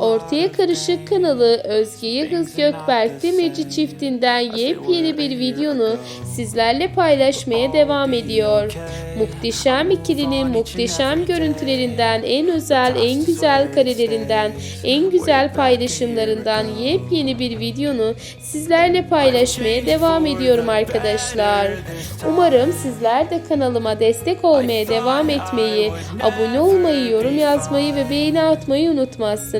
Ortaya Karışık kanalı Özge Yıldız Gökberk Demirci çiftinden yepyeni bir videonu sizlerle paylaşmaya devam ediyor. Muhteşem ikilinin muhteşem görüntülerinden, en özel, en güzel karelerinden, en güzel paylaşımlarından yepyeni bir videonu sizlerle paylaşmaya devam ediyorum arkadaşlar. Umarım sizler de kanalıma destek olmaya devam etmeyi, abone olmayı, yorum yazmayı ve beğeni atmayı unutmazsınız.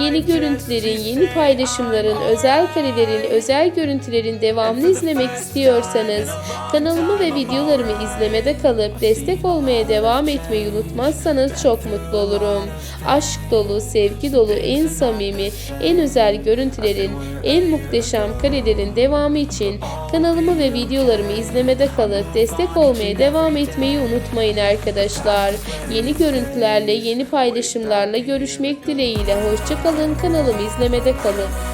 Yeni görüntülerin, yeni paylaşımların, özel karelerin, özel görüntülerin devamını izlemek istiyorsanız kanalımı ve videolarımı izlemede kalıp destek olmaya devam etmeyi unutmazsanız çok mutlu olurum. Aşk dolu, sevgi dolu, en samimi, en özel görüntülerin, en muhteşem karelerin devamı için kanalımı ve videolarımı izlemede kalıp destek olmaya devam etmeyi unutmayın arkadaşlar. Yeni görüntülerle, yeni paylaşımlarla görüşmek dileğiyle. Hoşçakalın kanalımı izlemede kalın.